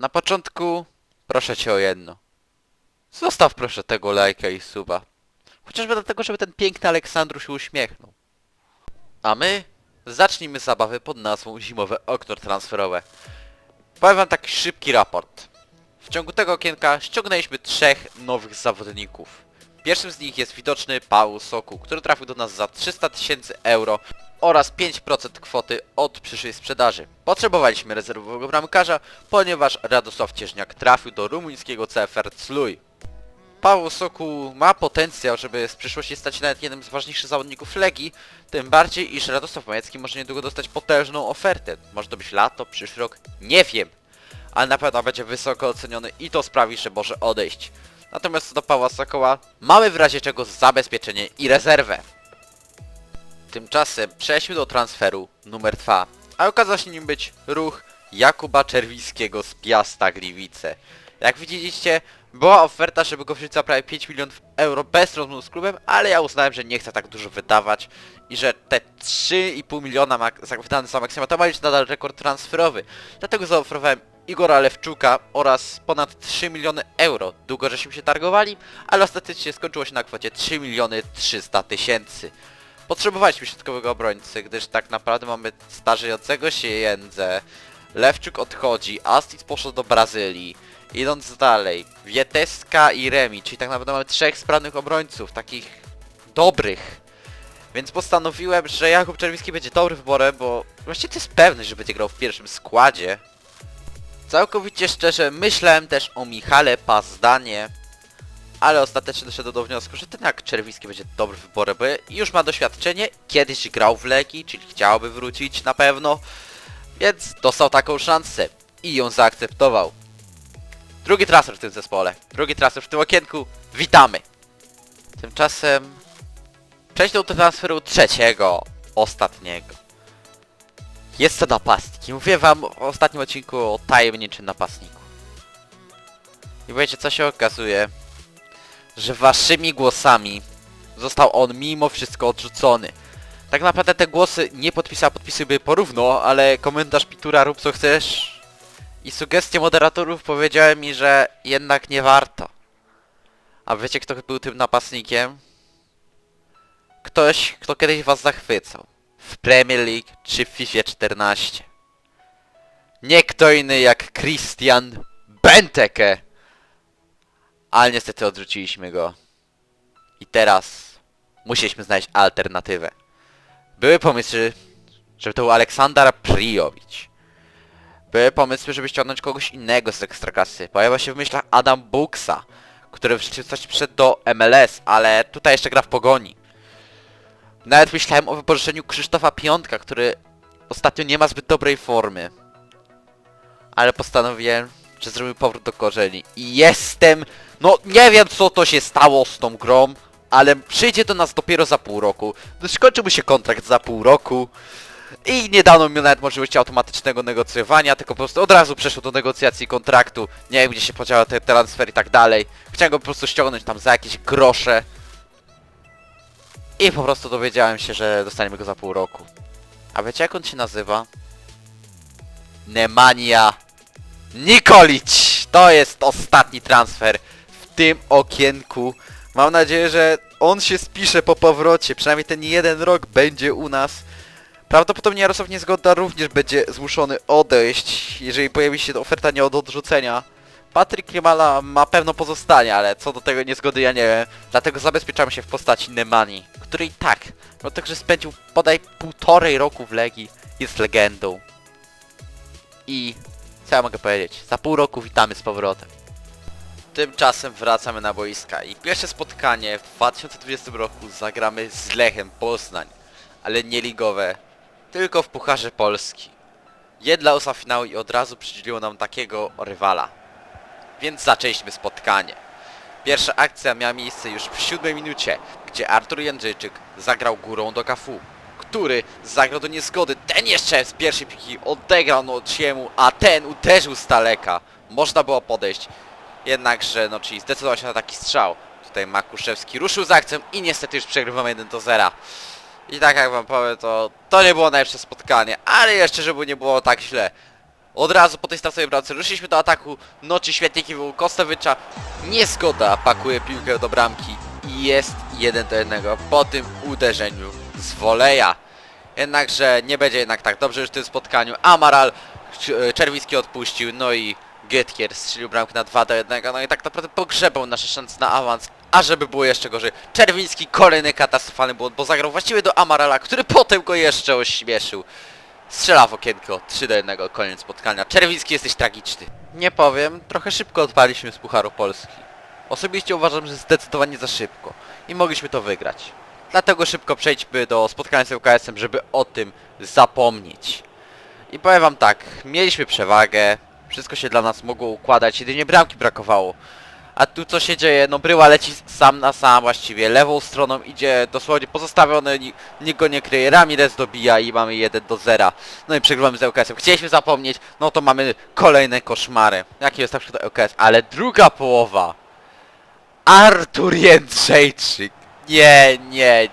Na początku proszę cię o jedno. Zostaw proszę tego lajka i suba. Chociażby dlatego, żeby ten piękny Aleksandru się uśmiechnął. A my zacznijmy zabawy pod nazwą Zimowe okno transferowe. Powiem wam taki szybki raport. W ciągu tego okienka ściągnęliśmy trzech nowych zawodników. Pierwszym z nich jest widoczny Paul Soku, który trafił do nas za 300 tysięcy euro oraz 5% kwoty od przyszłej sprzedaży. Potrzebowaliśmy rezerwowego bramkarza, ponieważ Radosław Cieżniak trafił do rumuńskiego CFR Cluj. Paweł Soku ma potencjał, żeby w przyszłości stać nawet jednym z ważniejszych zawodników Legii, tym bardziej iż Radosław Majecki może niedługo dostać potężną ofertę. Może to być lato, przyszły rok, nie wiem. Ale na pewno będzie wysoko oceniony i to sprawi, że może odejść. Natomiast co do Pawła Sokoła, mamy w razie czego zabezpieczenie i rezerwę. Tymczasem przejdźmy do transferu numer 2, a okazał się nim być ruch Jakuba Czerwińskiego z Piasta Gliwice. Jak widzieliście, była oferta, żeby go wrzucić za prawie 5 milionów euro bez rozmów z klubem, ale ja uznałem, że nie chcę tak dużo wydawać i że te 3,5 miliona wydane za Maksyma to ma być nadal rekord transferowy. Dlatego zaoferowałem Igora Lewczuka oraz ponad 3 miliony euro. Długo żeśmy się targowali, ale ostatecznie skończyło się na kwocie 3 miliony 300 tysięcy. Potrzebowaliśmy środkowego obrońcy, gdyż tak naprawdę mamy starzejącego się Jędzę. Lewczuk odchodzi, Astic poszedł do Brazylii. Idąc dalej, Wieteska i Remi, czyli tak naprawdę mamy trzech sprawnych obrońców, takich dobrych. Więc postanowiłem, że Jakub Czerwiński będzie dobrym wyborem, bo właściwie to jest pewne, że będzie grał w pierwszym składzie. Całkowicie szczerze, myślałem też o Michale Pazdanie, ale ostatecznie doszedłem do wniosku, że ten jak Czerwiński będzie dobrym wyborem, bo już ma doświadczenie, kiedyś grał w Legii, czyli chciałby wrócić na pewno, więc dostał taką szansę i ją zaakceptował. Drugi transfer w tym zespole, drugi transfer w tym okienku, witamy! Tymczasem przejdźmy do transferu trzeciego, ostatniego. Jest to napastnik i mówię wam w ostatnim odcinku o tajemniczym napastniku. I wiecie co się okazuje? Że waszymi głosami został on mimo wszystko odrzucony. Tak naprawdę te głosy nie podpisała, podpisujby porówno, ale komentarz Pitura rób co chcesz i sugestie moderatorów powiedziały mi, że jednak nie warto. A wiecie kto był tym napastnikiem? Ktoś, kto kiedyś was zachwycał. W Premier League czy w FIFA 14. Nie kto inny jak Christian Benteke. Ale niestety odrzuciliśmy go. I teraz musieliśmy znaleźć alternatywę. Były pomysły, żeby to był Aleksander Priowicz. Były pomysły, żeby ściągnąć kogoś innego z Ekstraklasy. Pojawia się w myślach Adam Buksa, który w rzeczywistości przyszedł do MLS, ale tutaj jeszcze gra w Pogoni. Nawet myślałem o wypożyczeniu Krzysztofa Piątka, który ostatnio nie ma zbyt dobrej formy. Ale postanowiłem, że zrobimy powrót do korzeni. I jestem... No nie wiem co to się stało z tą grą, ale przyjdzie do nas dopiero za pół roku. Skończy mu się kontrakt za pół roku. I nie dano mi nawet możliwości automatycznego negocjowania, tylko po prostu od razu przeszło do negocjacji kontraktu. Nie wiem gdzie się podziała ten transfer i tak dalej. Chciałem go po prostu ściągnąć tam za jakieś grosze. I po prostu dowiedziałem się, że dostaniemy go za pół roku. A wiecie jak on się nazywa? Nemanja Nikolic! To jest ostatni transfer w tym okienku. Mam nadzieję, że on się spisze po powrocie. Przynajmniej ten jeden rok będzie u nas. Prawdopodobnie Jarosław Niezgoda również będzie zmuszony odejść, jeżeli pojawi się oferta nie od odrzucenia. Patryk Klimala ma pewno pozostanie, ale co do tego niezgody ja nie wiem. Dlatego zabezpieczamy się w postaci Nemani, który i tak, mimo tego, że spędził podaj półtorej roku w Legii, jest legendą. I co ja mogę powiedzieć? Za pół roku witamy z powrotem. Tymczasem wracamy na boiska i pierwsze spotkanie w 2020 roku zagramy z Lechem Poznań, ale nie ligowe, tylko w Pucharze Polski. Jedna ósma finału i od razu przydzieliło nam takiego rywala. Więc zaczęliśmy spotkanie. Pierwsza akcja miała miejsce już w siódmej minucie, gdzie Artur Jędrzejczyk zagrał górą do Kafu, który zagrał do niezgody. Ten jeszcze z pierwszej piki odegrał Nociemu, a ten uderzył z daleka. Można było podejść. Jednakże, no czyli zdecydował się na taki strzał. Tutaj Makuszewski ruszył z akcją i niestety już przegrywamy 1 do 0. I tak jak wam powiem, to to nie było najlepsze spotkanie, ale jeszcze żeby nie było tak źle. Od razu po tej stracowej bramce ruszyliśmy do ataku. Noczy świetniki był Kostewicza. Niezgoda pakuje piłkę do bramki. I jest 1 do 1 po tym uderzeniu z woleja. Jednakże nie będzie jednak tak dobrze już w tym spotkaniu. Amaral Cz- Czerwiński odpuścił, no i Getkier strzelił bramkę na 2 do 1, no i tak naprawdę pogrzebał nasze szanse na awans. A żeby było jeszcze gorzej, Czerwiński kolejny katastrofalny błąd, bo zagrał właściwie do Amarala, który potem go jeszcze ośmieszył. Strzela w okienko, 3 do 1, koniec spotkania. Czerwiński jesteś tragiczny. Nie powiem, trochę szybko odpaliśmy z Pucharu Polski. Osobiście uważam, że zdecydowanie za szybko i mogliśmy to wygrać. Dlatego szybko przejdźmy do spotkania z UKS-em, żeby o tym zapomnieć. I powiem wam tak, mieliśmy przewagę, wszystko się dla nas mogło układać, jedynie bramki brakowało. A tu co się dzieje? No Bryła leci sam na sam właściwie, lewą stroną idzie dosłownie pozostawiony, ni- nikt go nie kryje, Ramirez dobija i mamy 1 do 0. No i przegrywamy z LKS-em. Chcieliśmy zapomnieć, no to mamy kolejne koszmary. Jaki jest na przykład LKS? Ale druga połowa. Artur Jędrzejczyk. Nie, nie,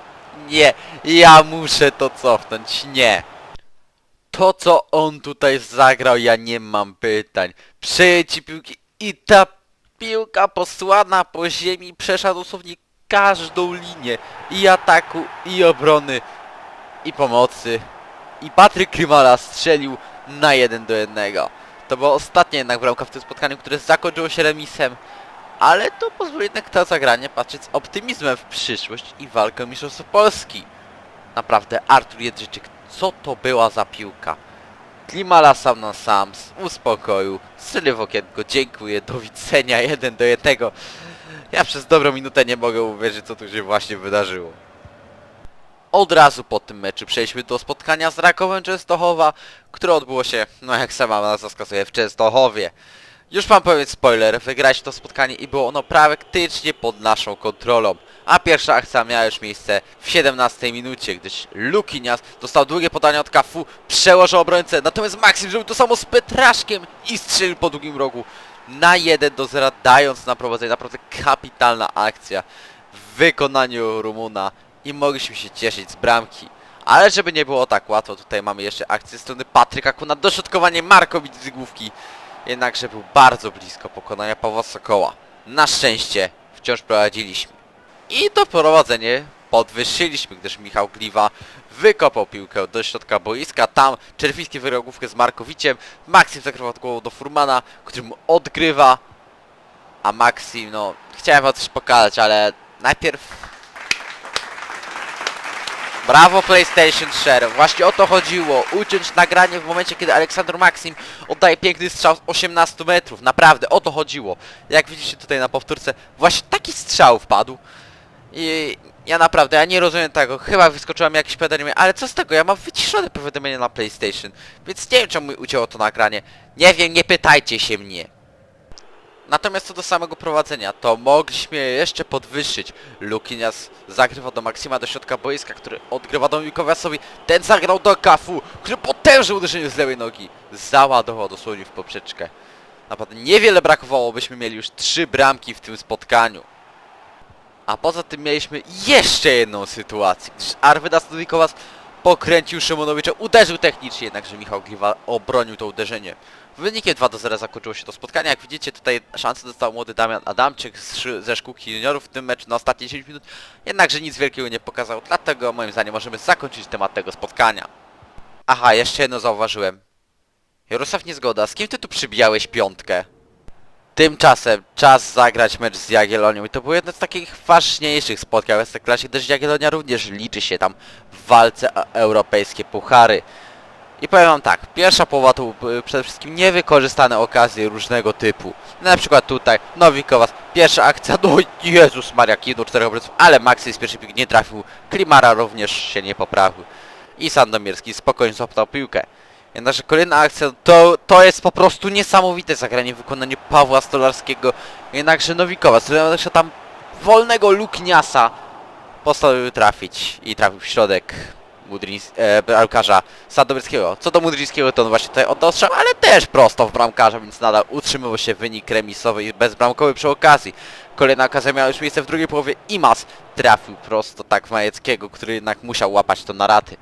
nie. Ja muszę to cofnąć, nie. To co on tutaj zagrał, ja nie mam pytań. Przejęcie piłki i ta piłka posłana po ziemi przeszła dosłownie każdą linię i ataku, i obrony, i pomocy. I Patryk Klimala strzelił na 1 do 1. To była ostatnia jednak bramka w tym spotkaniu, które zakończyło się remisem. Ale to pozwoli jednak to zagranie patrzeć z optymizmem w przyszłość i walkę o Mistrzostwo Polski. Naprawdę, Artur Jedrzejczyk, co to była za piłka? Klimala sam na sam, z uspokoju, strzelił w okienko, dziękuję, do widzenia, jeden do jednego. Ja przez dobrą minutę nie mogę uwierzyć, co tu się właśnie wydarzyło. Od razu po tym meczu przejdźmy do spotkania z Rakowem Częstochowa, które odbyło się, no jak sama nas wskazuje, w Częstochowie. Już mam powiedzieć spoiler, wygraliśmy to spotkanie i było ono praktycznie pod naszą kontrolą. A pierwsza akcja miała już miejsce w 17 minucie, gdyż Lukinias dostał długie podanie od Kafu, przełożył obrońcę, natomiast Maksim zrobił to samo z Petraszkiem i strzelił po drugim rogu na 1 do 0, dając na prowadzenie. Naprawdę kapitalna akcja w wykonaniu Rumuna i mogliśmy się cieszyć z bramki. Ale żeby nie było tak łatwo, tutaj mamy jeszcze akcję strony Patryka Kuna, dośrodkowanie Markowicz z główki. Jednakże był bardzo blisko pokonania Pawła Sokoła. Na szczęście wciąż prowadziliśmy. I to prowadzenie podwyższyliśmy, gdyż Michał Gliwa wykopał piłkę do środka boiska. Tam Czerwiński wygrał główkę z Markowiciem. Maksim zakrywał głową do Furmana, który mu odgrywa. A Maksim, no, chciałem wam coś pokazać, ale najpierw... Brawo PlayStation Share, właśnie o to chodziło. Uciąć nagranie w momencie, kiedy Aleksander Maxim oddaje piękny strzał z 18 metrów. Naprawdę, o to chodziło. Jak widzicie tutaj na powtórce, właśnie taki strzał wpadł. I ja naprawdę, ja nie rozumiem tego. Chyba wyskoczyła mi jakieś powiadomienie, ale co z tego? Ja mam wyciszone powiadomienie na PlayStation. Więc nie wiem czemu mi ucięło to nagranie. Nie wiem, nie pytajcie się mnie. Natomiast co do samego prowadzenia, to mogliśmy je jeszcze podwyższyć. Lukinias zagrywa do Maksima do środka boiska, który odgrywa do Mikowiasowi. Ten zagrał do Kafu, który potężne uderzenie z lewej nogi załadował dosłownie w poprzeczkę. Naprawdę niewiele brakowało, byśmy mieli już trzy bramki w tym spotkaniu. A poza tym mieliśmy jeszcze jedną sytuację, gdyż Arvydas Nowikowas pokręcił Szymonowicza, uderzył technicznie, jednakże Michał Gliwa obronił to uderzenie. Wynikiem 2 do 0 zakończyło się to spotkanie. Jak widzicie tutaj szansę dostał młody Damian Adamczyk z, ze szkółki juniorów w tym meczu na ostatnie 10 minut. Jednakże nic wielkiego nie pokazał, dlatego moim zdaniem możemy zakończyć temat tego spotkania. Aha, jeszcze jedno zauważyłem. Jarosław Niezgoda, z kim ty tu przybijałeś piątkę? Tymczasem czas zagrać mecz z Jagiellonią i to było jedno z takich ważniejszych spotkań w Ekstraklasie, gdyż Jagiellonia również liczy się tam w walce o europejskie puchary. I powiem wam tak, pierwsza połowa to przede wszystkim niewykorzystane okazje różnego typu. Na przykład tutaj, Nowikowas, pierwsza akcja, no Jezus Maria, kino czterech obrońców, ale Maxi z pierwszej piłki nie trafił, Klimara również się nie poprawił. I Sandomierski spokojnie złapał piłkę. Jednakże kolejna akcja, to, to jest po prostu niesamowite zagranie w wykonaniu Pawła Stolarskiego. Jednakże Nowikowas, jednakże tam wolnego Lukniasa postanowił trafić i trafił w środek Mudryńs, e, bramkarza Sandomierskiego. Co do Mudryńskiego to on właśnie tutaj oddał strzał, ale też prosto w bramkarza, więc nadal utrzymywał się wynik remisowy i bezbramkowy przy okazji. Kolejna okazja miała już miejsce w drugiej połowie. Imas trafił prosto tak w Majeckiego, który jednak musiał łapać to na raty.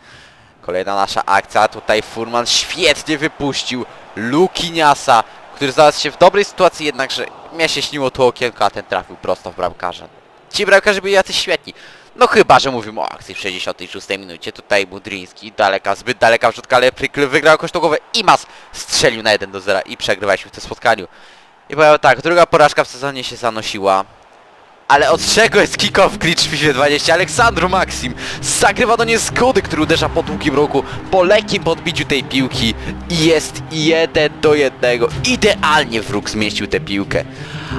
Kolejna nasza akcja, tutaj Furman świetnie wypuścił Lukiniasa, który znalazł się w dobrej sytuacji, jednakże mnie się śniło to okienko, a ten trafił prosto w bramkarza. Ci bramkarze byli jacyś świetni. No chyba, że mówimy o akcji w 66 minucie. Tutaj Budryński, daleka, zbyt daleka wrzutka, ale Prykl wygrał kosztową i Mas strzelił na 1 do 0 i przegrywaliśmy w tym spotkaniu. I powiem tak, druga porażka w sezonie się zanosiła. Ale od czego jest kick-off glitch w FIFA 20? Aleksandru Maxim zagrywa do niezgody, który uderza po długim rogu, po lekkim podbiciu tej piłki i jest jeden do jednego. Idealnie wróg zmieścił tę piłkę.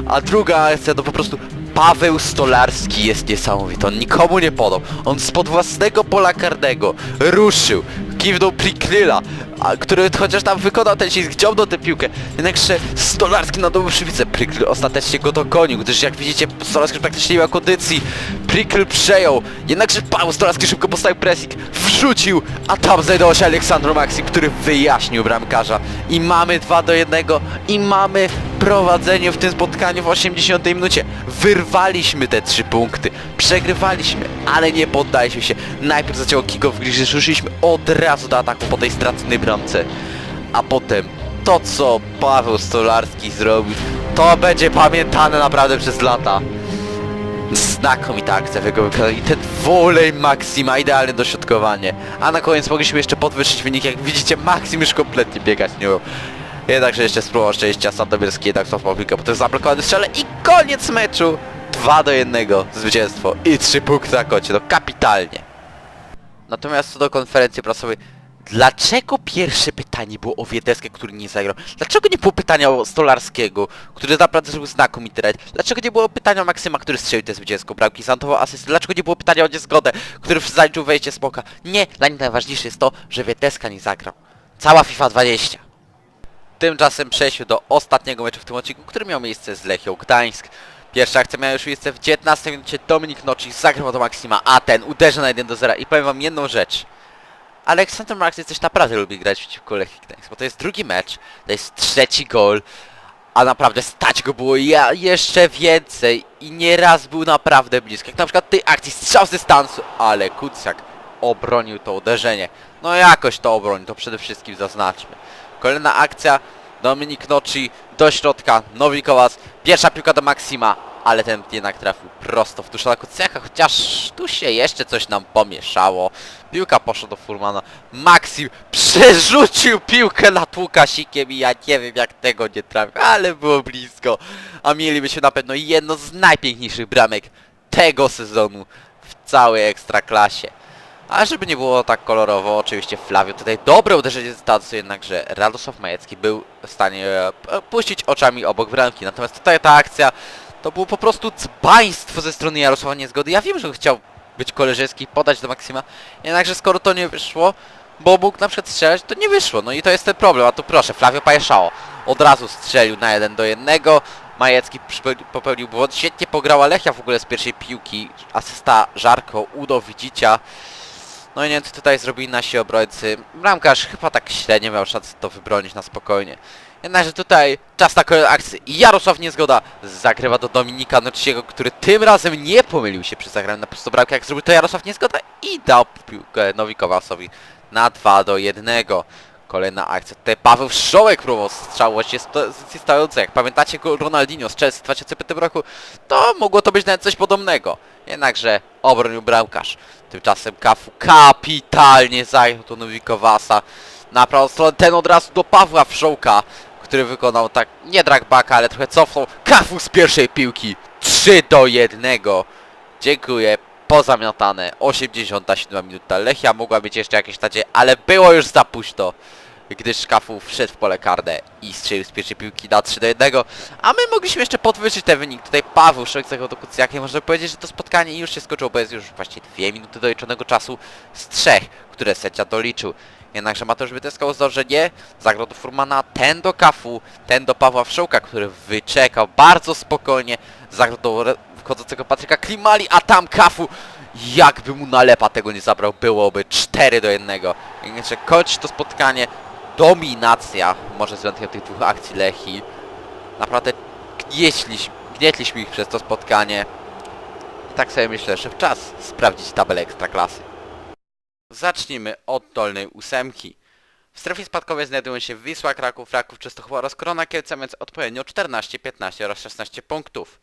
A druga akcja to po prostu Paweł Stolarski jest niesamowity. On nikomu nie podał. On spod własnego pola karnego ruszył, kiwnął Prikryla, a, który chociaż tam wykonał ten ślizg, ciągnął tę piłkę. Jednakże Stolarski nadobył szybicę. Prikryl ostatecznie go dogonił, gdyż jak widzicie Stolarski już praktycznie nie miał kondycji. Prikryl przejął, jednakże Paweł Stolarski szybko postawił pressing, wrzucił, a tam znajdował się Aleksandro Maxi, który wyjaśnił bramkarza. I mamy 2 do 1 i mamy prowadzenie w tym spotkaniu w 80 minucie. Wyrwaliśmy te trzy punkty, przegrywaliśmy, ale nie poddaliśmy się. Najpierw zaczęło kick-off, gdzie ruszyliśmy od razu do ataku po tej straconej bramce. A potem to co Paweł Stolarski zrobił, to będzie pamiętane naprawdę przez lata. Znakomita akcja w jego wykonaniu i ten wolej Maxima, idealne dośrodkowanie. A na koniec mogliśmy jeszcze podwyższyć wynik, jak widzicie Maxim już kompletnie biegać nie. Jednakże jeszcze spróbował szczęścia, Sandomierski jednak cofnął piłkę, potem zablokowany strzele i koniec meczu! 2 do 1 zwycięstwo i 3 punkty na kocie, no kapitalnie. Natomiast co do konferencji prasowej, dlaczego pierwsze pytanie było o Wiedeskę, który nie zagrał? Dlaczego nie było pytania o Stolarskiego, który naprawdę zrobił znakomity rajd? Dlaczego nie było pytania o Maksyma, który strzelił te zwycięską bramki, zantował asystę? Dlaczego nie było pytania o niezgodę, który zaliczył wejście smoka? Nie, dla nich najważniejsze jest to, że Wiedeska nie zagrał. Cała FIFA 20. Tymczasem przejdźmy do ostatniego meczu w tym odcinku, który miał miejsce z Lechią Gdańsk. Pierwsza akcja miała już miejsce w 19 minucie. Dominik Noczy zagrał do Maksima, a ten uderza na 1 do 0. I powiem wam jedną rzecz. Aleksander Max coś naprawdę lubi grać przeciwko Lechii Gdańsk, bo to jest drugi mecz, to jest trzeci gol, a naprawdę stać go było ja jeszcze więcej i nieraz był naprawdę blisko. Jak na przykład tej akcji strzał z dystansu, ale Kucjak obronił to uderzenie. No jakoś to obronił, to przede wszystkim zaznaczmy. Kolejna akcja, Dominik Noci do środka, Nowikowas, pierwsza piłka do Maksima, ale ten jednak trafił prosto w na Kucjaka, chociaż tu się jeszcze coś nam pomieszało. Piłka poszła do Furmana, Maksim przerzucił piłkę nad Łukasikiem i ja nie wiem jak tego nie trafił, ale było blisko. A mielibyśmy na pewno jedno z najpiękniejszych bramek tego sezonu w całej Ekstraklasie. A żeby nie było tak kolorowo, oczywiście Flavio tutaj dobre uderzenie dystansu, jednakże Radosław Majecki był w stanie e, puścić oczami obok bramki. Natomiast tutaj ta akcja to było po prostu dzbaństwo ze strony Jarosława Niezgody. Ja wiem, że chciał być koleżeński podać do Maksima, jednakże skoro to nie wyszło, bo mógł na przykład strzelać, to nie wyszło. No i to jest ten problem, a tu proszę, Flavio Pajeszało od razu strzelił na 1 do 1. Majecki popełnił błąd, świetnie pograła Lechia w ogóle z pierwszej piłki, asysta Żarko, Udo Widzicia. No i nie tutaj zrobili nasi obrońcy. Bramkarz chyba tak średnio miał szansę to wybronić na spokojnie. Jednakże tutaj czas na kolejną akcję. Jarosław Niezgoda zagrywa do Dominika Nociego, który tym razem nie pomylił się przy zagraniu na prostą bramkę, jak zrobił to Jarosław Niezgoda i dał piłkę Nowikowasowi na 2 do 1. Kolejna akcja. Tutaj Paweł Szołek próbował strzał właśnie sto- z stojący. Jak pamiętacie go Ronaldinho z Chelsea w 2005 roku, to mogło to być nawet coś podobnego. Jednakże obronił bramkarz. Tymczasem Kafu kapitalnie zajął to Nowikowasa. Na prawą stronę ten od razu do Pawła Wszołka, który wykonał tak, nie dragbacka, ale trochę cofnął. Kafu z pierwszej piłki. 3 do 1. Dziękuję. Pozamiatane. 87 minuta. Lechia mogła mieć jeszcze jakieś nadzieje, ale było już za późno. Gdyż Kafu wszedł w pole karne i strzelił z pierwszej piłki na 3 do 1. A my mogliśmy jeszcze podwyższyć ten wynik. Tutaj Paweł Szojk zagrał do można powiedzieć, że to spotkanie już się skończyło, bo jest już właściwie 2 minuty doliczonego czasu z trzech, które sędzia doliczył. Jednakże Mateusz Wyteska uznał, że nie. Zagrał do Furmana, ten do Kafu, ten do Pawła Wszołka, który wyczekał bardzo spokojnie. Zagrał do wchodzącego Patryka Klimali, a tam Kafu, jakby mu nalepa tego nie zabrał, byłoby 4 do 1. Jednakże kończy to spotkanie. Dominacja, może z wyjątkiem tych dwóch akcji Lechi. Naprawdę gnieśliśmy, ich przez to spotkanie. I tak sobie myślę, że czas sprawdzić tabelę Ekstraklasy. zacznijmy od dolnej ósemki. W strefie spadkowej znajdują się Wisła, Kraków, Raków, Częstochowa oraz Korona Kielce, więc odpowiednio 14, 15 oraz 16 punktów.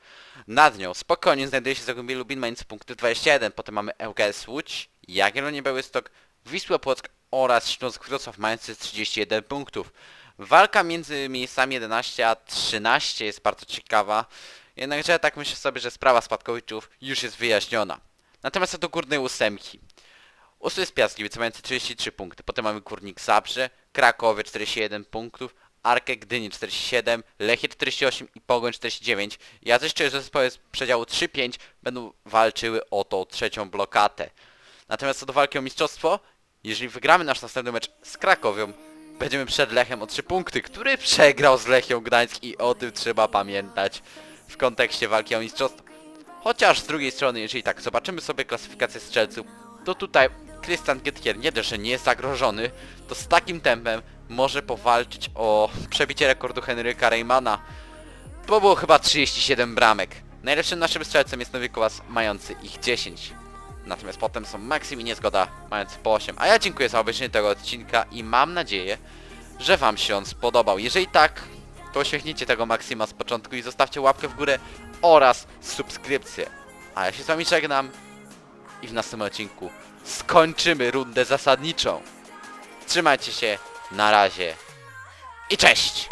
Nad nią spokojnie znajduje się Zagłębie Lubin, mając punkty 21. Potem mamy ŁKS Łódź, Jagiellonie Białystok, Wisła Płock oraz Śląsk Wrocław mający 31 punktów. Walka między miejscami 11 a 13 jest bardzo ciekawa, jednakże tak myślę sobie, że sprawa spadkowiczów już jest wyjaśniona. Natomiast do górnej ósemki. Ósmy jest Piast Gliwice mający 33 punkty, potem mamy Górnik Zabrze, Krakowie 41 punktów, Arkę Gdyni 47, Lechie 48 i Pogoń 49. Ja też czuję, że zespoły z przedziału 3-5 będą walczyły o tą trzecią blokatę. Natomiast co do walki o mistrzostwo, jeżeli wygramy nasz następny mecz z Krakowią, będziemy przed Lechem o 3 punkty, który przegrał z Lechią Gdańsk i o tym trzeba pamiętać w kontekście walki o mistrzostwo. Chociaż z drugiej strony, jeżeli tak zobaczymy sobie klasyfikację strzelców, to tutaj Christian Gettier nie dość, że nie jest zagrożony, to z takim tempem może powalczyć o przebicie rekordu Henryka Reymana, bo było chyba 37 bramek. Najlepszym naszym strzelcem jest Nowy Kowas mający ich 10. Natomiast potem są Maxim i Niezgoda mający po 8. A ja dziękuję za obejrzenie tego odcinka i mam nadzieję, że Wam się on spodobał. Jeżeli tak, to osiągnijcie tego Maksima z początku i zostawcie łapkę w górę oraz subskrypcję. A ja się z Wami żegnam i w następnym odcinku skończymy rundę zasadniczą. Trzymajcie się, na razie i cześć!